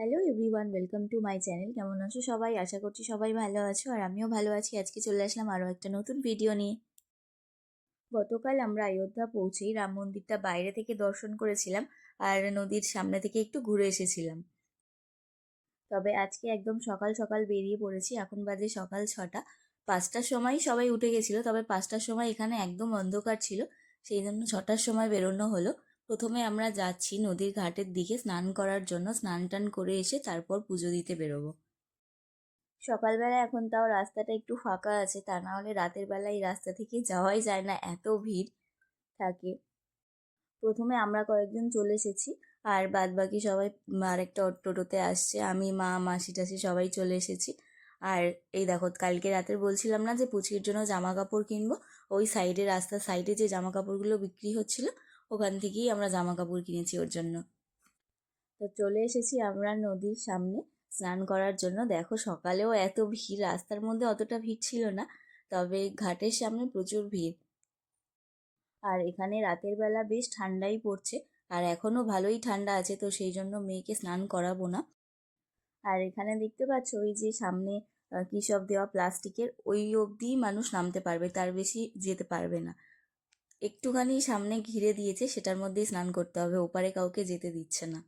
Hello everyone welcome to my channel কেমন আছো সবাই? আশা করছি সবাই ভালো আছো আর আমিও ভালো আছি। আজকে চলে আসলাম আরও একটা নতুন ভিডিও নিয়ে। গতকাল আমরা অযোধ্যা পৌঁছেই রাম মন্দিরটা বাইরে থেকে দর্শন করেছিলাম আর নদীর সামনে থেকে একটু ঘুরে এসেছিলাম। তবে আজকে একদম সকাল সকাল বেরিয়ে পড়েছি। এখন বাজে সকাল ছটা। পাঁচটার সময় সবাই উঠে গেছিল, তবে পাঁচটার সময় এখানে একদম অন্ধকার ছিল। সেই জন্য ছটার সময় বেরোনো হলো। প্রথমে আমরা যাচ্ছি নদীর ঘাটের দিকে স্নান করার জন্য, স্নান টান করে এসে তারপর পুজো দিতে বেরোবো। সকালবেলা এখন তাও রাস্তাটা একটু ফাঁকা আছে, তা না হলে রাতের বেলা এই রাস্তা থেকে যাওয়াই যায় না, এত ভিড় থাকে। প্রথমে আমরা কয়েকজন চলে এসেছি, আর বাদ বাকি সবাই আরেকটা টোটোতে আসছে, আমি, মা, মাসি, টাসি সবাই চলে এসেছি। আর এই দেখো, কালকে রাতের বলছিলাম না যে পুচকির জন্য জামা কাপড় কিনবো, ওই সাইডে, রাস্তার সাইডে যে জামা কাপড়গুলো বিক্রি হচ্ছিল ওখান থেকেই আমরা জামা কাপড় কিনেছি ওর জন্য। তো চলে এসেছি আমরা নদীর সামনে স্নান করার জন্য। দেখো সকালেও এত ভিড়, রাস্তার মধ্যে অতটা ভিড় ছিল না, তবে ঘাটের সামনে প্রচুর ভিড়। আর এখানে রাতের বেলা বেশ ঠান্ডাই পড়ছে, আর এখনও ভালোই ঠান্ডা আছে, তো সেই জন্য মেয়েকে স্নান করাবো না। আর এখানে দেখতে পাচ্ছ ওই যে সামনে কী সব দেওয়া প্লাস্টিকের, ওই অবধিই মানুষ নামতে পারবে, তার বেশি যেতে পারবে না। একটুখানি সামনে ঘিরে দিয়েছে, সেটার মধ্যেই স্নান করতে হবে। ওপারে কাউকে যেতে দিচ্ছে না।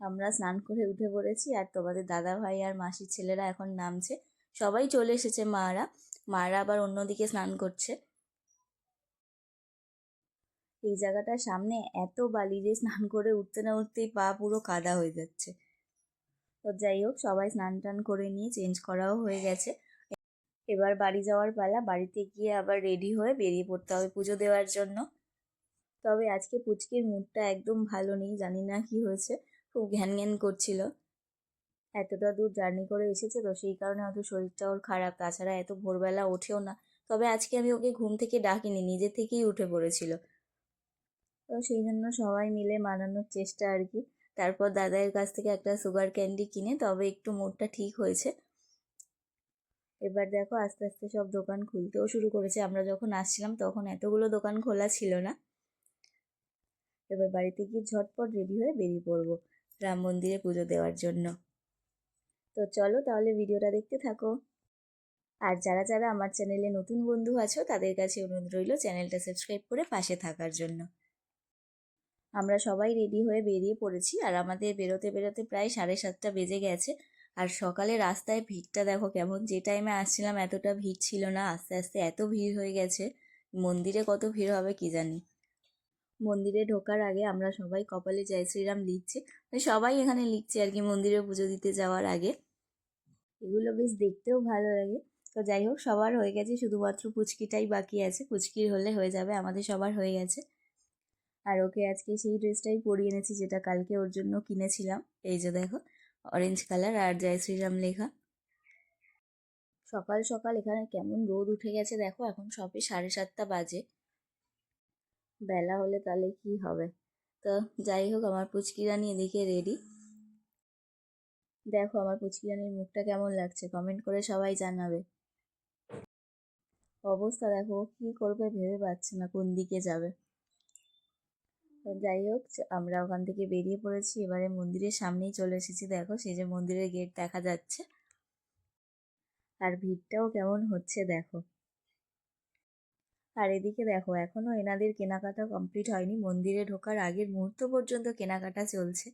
আমরা স্নান করে উঠে পড়েছি আর তোমাদের দাদা ভাই আর মাসির ছেলেরা এখন নামছে। সবাই চলে এসেছে মারা। মারা আবার অন্যদিকে স্নান করছে। এই জায়গাটার সামনে এত বালি যে স্নান করে উঠতে না উঠতেই পা পুরো কাদা হয়ে যাচ্ছে। তো যাই হোক, সবাই স্নান টান করে নিয়ে চেঞ্জ করাও হয়ে গেছে। এবার বাড়ি যাওয়ার পালা, বাড়িতে গিয়ে আবার রেডি হয়ে বেরিয়ে পড়তে হবে পুজো দেওয়ার জন্য। তবে আজকে পুচকির মুডটা একদম ভালো নেই, জানি না কি হয়েছে, খুব ঘ্যান ঘ্যান করছিল। এতটা দূর জার্নি করে এসেছে তো সেই কারণে হয়তো শরীরটা ওর খারাপ, তাছাড়া এত ভোরবেলা ওঠেও না। তবে আজকে আমি ওকে ঘুম থেকে ডাকিনি, নিজে থেকেই উঠে পড়েছিল। তো সেই জন্য সবাই মিলে মানানোর চেষ্টা আর কি। তারপর দাদাইয়ের কাছ থেকে একটা সুগার ক্যান্ডি কিনে, তবে একটু মুডটা ঠিক হয়েছে। এবার দেখো আস্তে আস্তে সব দোকান খুলতেও শুরু করেছে। আমরা যখন আসছিলাম তখন এতগুলো দোকান খোলা ছিল না। এবার বাড়িতে গিয়ে ঝটপট রেডি হয়ে বেরিয়ে পড়ব রাম মন্দিরে পুজো দেওয়ার জন্য। তো চলো তাহলে ভিডিওটা দেখতে থাকো। আর যারা যারা আমার চ্যানেলে নতুন বন্ধু আছো, তাদের কাছে অনুরোধ রইল চ্যানেলটা সাবস্ক্রাইব করে পাশে থাকার জন্য। আমরা সবাই রেডি হয়ে বেরিয়ে পড়েছি আর আমাদের বেরোতে বেরোতে প্রায় সাড়ে সাতটা বেজে গেছে। আর সকালে রাস্তায় ভিড়টা দেখো কেমন, যে টাইমে আসছিলাম এতটা ভিড় ছিল না, আস্তে আস্তে এত ভিড় হয়ে গেছে, মন্দিরে কত ভিড় হবে কি জানি। মন্দিরে ঢোকার আগে আমরা সবাই কপালে জয় শ্রীরাম লিখছি সবাই এখানে লিখছে আর কি মন্দিরে পুজো দিতে যাওয়ার আগে। এগুলো বেশ দেখতেও ভালো লাগে। তো যাই হোক, সবার হয়ে গেছে, শুধুমাত্র পুচকিটাই বাকি আছে পুচকির হলে হয়ে যাবে, আমাদের সবার হয়ে গেছে। আর ওকে আজকে সেই ড্রেসটাই পরিয়ে এনেছি, যেটা কালকে ওর জন্য কিনেছিলাম। এই যে দেখো অরেঞ্জ কালার আর জয় শ্রীরাম লেখা। সকাল সকাল এখানে কেমন রোদ উঠে গেছে দেখো, এখন সবে সাড়ে সাতটা বাজে। বেলা হলে তাহলে কি হবে? তো যাই হোক, আমার পুচকি রানী এদিকে রেডি দেখো আমার পুচকি রানীর মুখটা কেমন লাগছে কমেন্ট করে সবাই জানাবে। অবস্থা দেখো কি করবে ভেবে পাচ্ছে না, কোন দিকে যাবে। যাই হোক আমরা ওখান থেকে বেরিয়ে পড়েছি। এবারে মন্দিরের সামনেই চলে এসেছি, দেখো। সেই যে মন্দিরের গেট দেখা যাচ্ছে। আর ভিড়টাও কেমন হচ্ছে, দেখো। আর এদিকে দেখো এখনও এনাদের কেনাকাটা কমপ্লিট হয়নি। মন্দিরে ঢোকার আগের মুহূর্ত পর্যন্ত কেনাকাটা চলছে।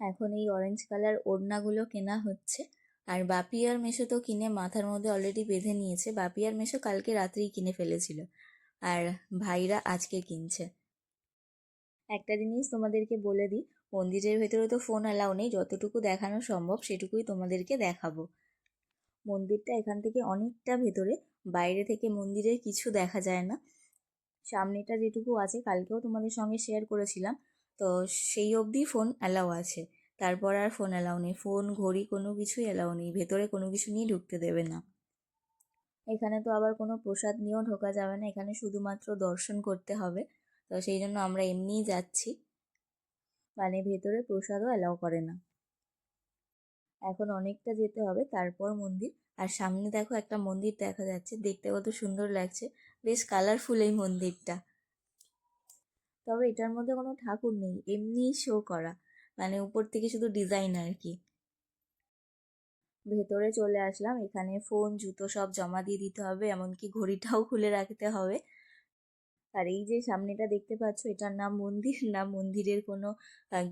এখন এই অরেঞ্জ কালার ওড়নাগুলো কেনা হচ্ছে। আর বাপি আর মেশো তো কিনে মাথার মধ্যে অলরেডি বেঁধে নিয়েছে। বাপি আর মেশো কালকে রাত্রেই কিনে ফেলেছিল। আর ভাইরা আজকে কিনছে। একটা জিনিস তোমাদেরকে বলে দিই, মন্দিরের ভেতরে তো ফোন অ্যালাউ নেই, যতটুকু দেখানো সম্ভব সেটুকুই তোমাদেরকে দেখাবো। মন্দিরটা এখান থেকে অনেকটা ভেতরে, বাইরে থেকে মন্দিরের কিছু দেখা যায় না। সামনেটা যেটুকু আছে, কালকেও তোমাদের সঙ্গে শেয়ার করেছিলাম, তো সেই অবধি ফোন অ্যালাউ আছে। তারপর আর ফোন অ্যালাউ নেই ফোন ঘড়ি কোনো কিছুই অ্যালাউ নেই, ভেতরে কোনো কিছু নিয়ে ঢুকতে দেবে না। এখানে তো আবার কোনো প্রসাদ নিয়েও ঢোকা যাবে না, এখানে শুধুমাত্র দর্শন করতে হবে। তো সেই জন্য আমরা এমনিই যাচ্ছি। মানে ভেতরে প্রসাদও অ্যালাউ করে না। এখন অনেকটা যেতে হবে, তারপর মন্দির। আর সামনে দেখো একটা মন্দির দেখা যাচ্ছে, দেখতে কত সুন্দর লাগছে। বেশ কালারফুল এই মন্দিরটা। তবে এটার মধ্যে কোনো ঠাকুর নেই এমনিই শো করা। মানে উপর থেকে শুধু ডিজাইন আর কি। ভেতরে চলে আসলাম, এখানে ফোন জুতো সব জমা দিয়ে দিতে হবে, এমনকি ঘড়িটাও খুলে রাখতে হবে। আর এই যে সামনেটা দেখতে পাচ্ছ, এটার নাম মন্দির না মন্দিরের কোনো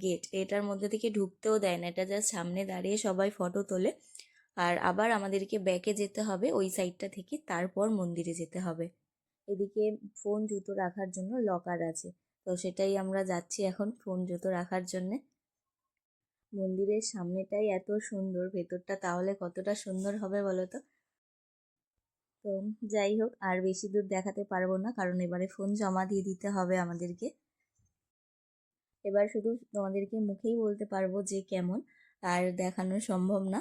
গেট এটার মধ্যে থেকে ঢুকতেও দেয় না, এটা জাস্ট সামনে দাঁড়িয়ে সবাই ফটো তোলে। আর আবার আমাদেরকে ব্যাকে যেতে হবে ওই সাইডটা থেকে, তারপর মন্দিরে যেতে হবে। এদিকে ফোন জুতো রাখার জন্য লকার আছে। তো সেটাই আমরা যাচ্ছি এখন ফোন জুতো রাখার জন্যে। মন্দিরের সামনেটাই এত সুন্দর, ভেতরটা তাহলে কতটা সুন্দর হবে বলো তো? তো যাই হোক, আর বেশি দূর দেখাতে পারব না, কারণ এবারে ফোন জমা দিয়ে দিতে হবে আমাদেরকে। এবার শুধু তোমাদেরকে মুখেই বলতে পারব যে কেমন, আর দেখানো সম্ভব না।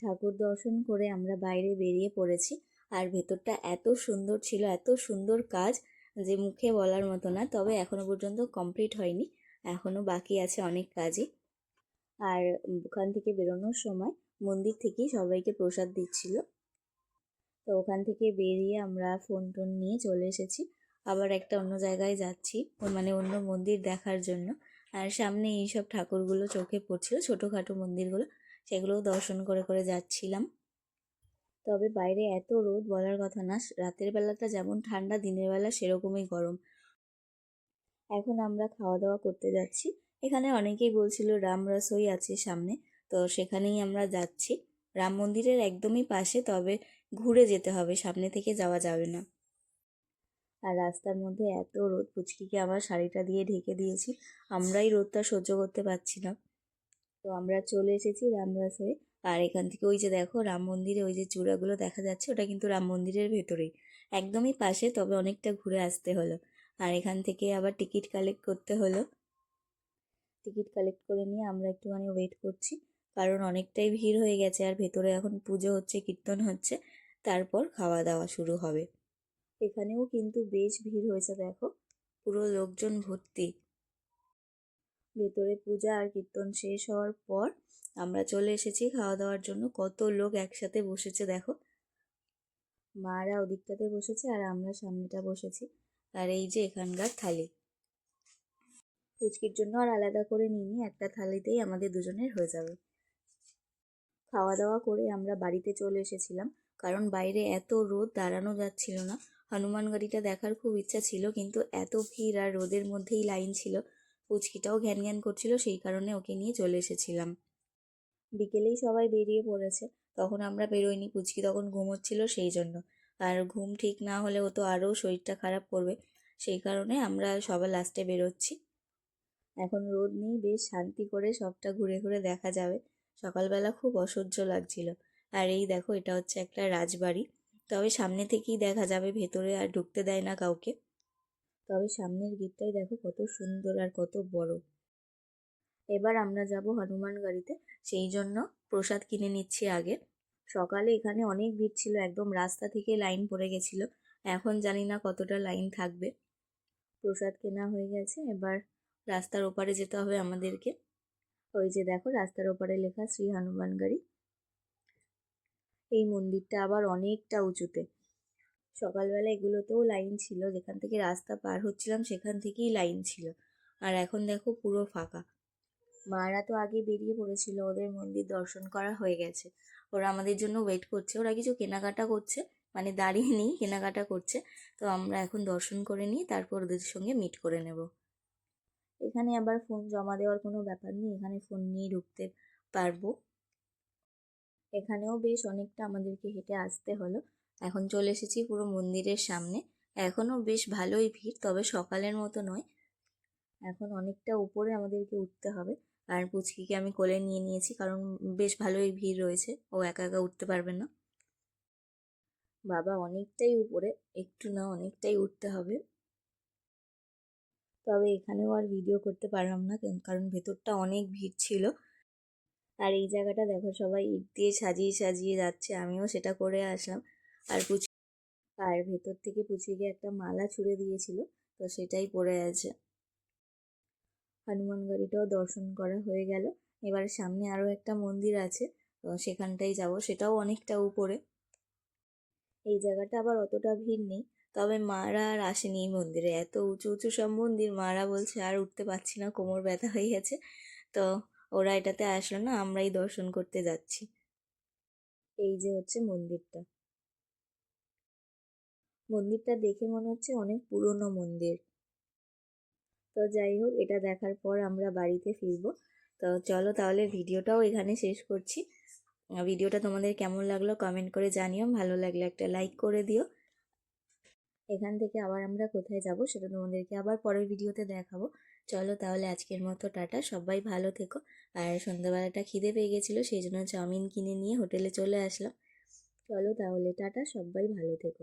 ঠাকুর দর্শন করে আমরা বাইরে বেরিয়ে পড়েছি, আর ভেতরটা এত সুন্দর ছিল, এত সুন্দর কাজ যে মুখে বলার মতো না, তবে এখনও পর্যন্ত কমপ্লিট হয়নি, এখনও বাকি আছে অনেক কাজই। আর ওখান থেকে বেরোনোর সময় মন্দির থেকেই সবাইকে প্রসাদ দিচ্ছিল। তো ওখান থেকে বেরিয়ে আমরা ফোন টোন নিয়ে চলে এসেছি। আবার একটা অন্য জায়গায় যাচ্ছি মানে অন্য মন্দির দেখার জন্য। আর সামনে এইসব ঠাকুরগুলো চোখে পড়ছিল, ছোটোখাটো মন্দিরগুলো, সেগুলোও দর্শন করে করে যাচ্ছিলাম। তবে বাইরে এত রোদ বলার কথা না, রাতের বেলাটা যেমন ঠান্ডা, দিনের বেলা সেরকমই গরম। এখন আমরা খাওয়া দাওয়া করতে যাচ্ছি। এখানে অনেকেই বলছিল রাম রসই আছে সামনে, তো সেখানেই আমরা যাচ্ছি। রাম মন্দিরের একদমই পাশে, তবে ঘুরে যেতে হবে, সামনে থেকে যাওয়া যাবে না। আর রাস্তার মধ্যে এত রোদ, পুচকিকে আমার শাড়িটা দিয়ে ঢেকে দিয়েছি, আমরাই রোদটা সহ্য করতে পারছি না। তো আমরা চলে এসেছি রামদাস হয়ে। আর এখান থেকে ওই যে দেখো, রাম মন্দিরে ওই যে চূড়াগুলো দেখা যাচ্ছে, ওটা কিন্তু রাম মন্দিরের ভেতরেই। একদমই পাশে, তবে অনেকটা ঘুরে আসতে হলো। আর এখান থেকে আবার টিকিট কালেক্ট করতে হলো। টিকিট কালেক্ট করে নিয়ে আমরা একটুখানি ওয়েট করছি, কারণ অনেকটাই ভিড় হয়ে গেছে, আর ভেতরে এখন পুজো হচ্ছে, কীর্তন হচ্ছে। তারপর খাওয়া দাওয়া শুরু হবে। এখানেও কিন্তু বেশ ভিড় হয়েছে, দেখো। পুরো লোকজন ভর্তি। ভেতরে পূজা আর কীর্তন শেষ হওয়ার পর আমরা চলে এসেছি খাওয়া দাওয়ার জন্য। কত লোক একসাথে বসেছে, দেখো। মারা ওদিকটাতে বসেছে আর আমরা সামনেটা বসেছি। আর এই যে এখানকার থালি। ফুচকির জন্য আর আলাদা করে নিইনি, একটা থালিতেই আমাদের দুজনের হয়ে যাবে। খাওয়া দাওয়া করে আমরা বাড়িতে চলে এসেছিলাম। কারণ বাইরে এত রোদ দাঁড়ানো যাচ্ছিল না। হনুমান গাড়িটা দেখার খুব ইচ্ছা ছিল, কিন্তু এত ভিড় আর রোদের মধ্যেই লাইন ছিল। পুচকিটাও ঘ্যান ঘ্যান করছিল, সেই কারণে ওকে নিয়ে চলে এসেছিলাম। বিকেলেই সবাই বেরিয়ে পড়েছে। তখন আমরা বেরোইনি, পুচকি তখন ঘুমোচ্ছিল সেই জন্য। আর ঘুম ঠিক না হলে ও তো আরও শরীরটা খারাপ করবে। সেই কারণে আমরা সবার লাস্টে বেরোচ্ছি। এখন রোদ নেই, বেশ শান্তি করে সবটা ঘুরে ঘুরে দেখা যাবে। সকালবেলা খুব অসহ্য লাগছিল। আর এই দেখো, এটা হচ্ছে একটা রাজবাড়ি। তবে সামনে থেকেই দেখা যাবে, ভেতরে আর ঢুকতে দেয় না কাউকে। তবে সামনের গেটটাই দেখো কত সুন্দর আর কত বড়। এবার আমরা যাব হনুমান গাড়িতে। সেই জন্য প্রসাদ কিনে নিচ্ছি আগে। সকালে এখানে অনেক ভিড় ছিল, একদম রাস্তা থেকে লাইন পড়ে গেছিল। এখন জানি না কতটা লাইন থাকবে। প্রসাদ কেনা হয়ে গেছে, এবার রাস্তার ওপারে যেতে হবে আমাদেরকে। ওই যে দেখো, রাস্তার ওপারে লেখা শ্রী হনুমান গাড়ি। এই মন্দিরটা আবার অনেকটা উঁচুতে। সকালবেলা এগুলোতেও লাইন ছিল, যেখান থেকে রাস্তা পার হচ্ছিলাম সেখান থেকেই লাইন ছিল। আর এখন দেখো পুরো ফাঁকা। মারা তো আগে বেরিয়ে পড়েছিল, ওদের মন্দির দর্শন করা হয়ে গেছে। ওরা আমাদের জন্য ওয়েট করছে, ওরা কিছু কেনাকাটা করছে মানে দাঁড়িয়ে নেই, কেনাকাটা করছে। তো আমরা এখন দর্শন করে নিই তারপর ওদের সঙ্গে মিট করে নেব। এখানে আবার ফোন জমা দেওয়ার কোনো ব্যাপার নেই, এখানে ফোন নিয়ে ঢুকতে পারব। এখানেও বেশ অনেকটা আমাদেরকে হেঁটে আসতে হলো। এখন চলে এসেছি পুরো মন্দিরের সামনে। এখনও বেশ ভালোই ভিড়, তবে সকালের মতো নয়। এখন অনেকটা উপরে আমাদেরকে উঠতে হবে। আর পুচকিকে আমি কোলে নিয়ে নিয়েছি, কারণ বেশ ভালোই ভিড় রয়েছে। ও একা একা উঠতে পারবে না। বাবা, অনেকটাই উপরে। একটু না, অনেকটাই উঠতে হবে। তবে এখানেও আর ভিডিও করতে পারলাম না কারণ ভেতরটা অনেক ভিড় ছিল। আর এই জায়গাটা দেখো সবাই ইট দিয়ে সাজিয়ে সাজিয়ে যাচ্ছে, আমিও সেটা করে আসলাম। আর পুচি আর ভেতর থেকে পুচিকে একটা মালা ছুঁড়ে দিয়েছিল, তো সেটাই পড়ে আছে। হনুমান গাড়িটাও দর্শন করা হয়ে গেল। এবার সামনে আরও একটা মন্দির আছে, তো সেখানটাই যাব, সেটাও অনেকটা উপরে। এই জায়গাটা আবার অতটা ভিড় নেই, তবে মারা আর আসেনি এই মন্দিরে। এত উঁচু উঁচু সব মন্দির, মারা বলছে আর উঠতে পারছি না, কোমর ব্যথা হয়ে গেছে। তো ওরা এটাতে আসলো না, আমরাই দর্শন করতে যাচ্ছি। এই যে হচ্ছে মন্দিরটা। মন্দিরটা দেখে মনে হচ্ছে অনেক পুরনো মন্দির। তো যাই হোক, এটা দেখার পর আমরা বাড়িতে ফিরবো। তো চলো তাহলে ভিডিওটাও এখানে শেষ করছি। ভিডিওটা তোমাদের কেমন লাগল কমেন্ট করে জানিও। ভালো লাগলে একটা লাইক করে দিও। এখান থেকে আবার আমরা কোথায় যাব সেটা তোমাদেরকে আবার পরের ভিডিওতে দেখাবো। চলো তাহলে আজকের মতো টাটা, সবাই ভালো থেকো। আর সন্ধ্যাবেলাটা খিদে পেয়ে গেছিল, সেই জন্য চাউমিন কিনে নিয়ে হোটেলে চলে আসলাম। চলো তাহলে, টাটা, সবাই ভালো থেকো।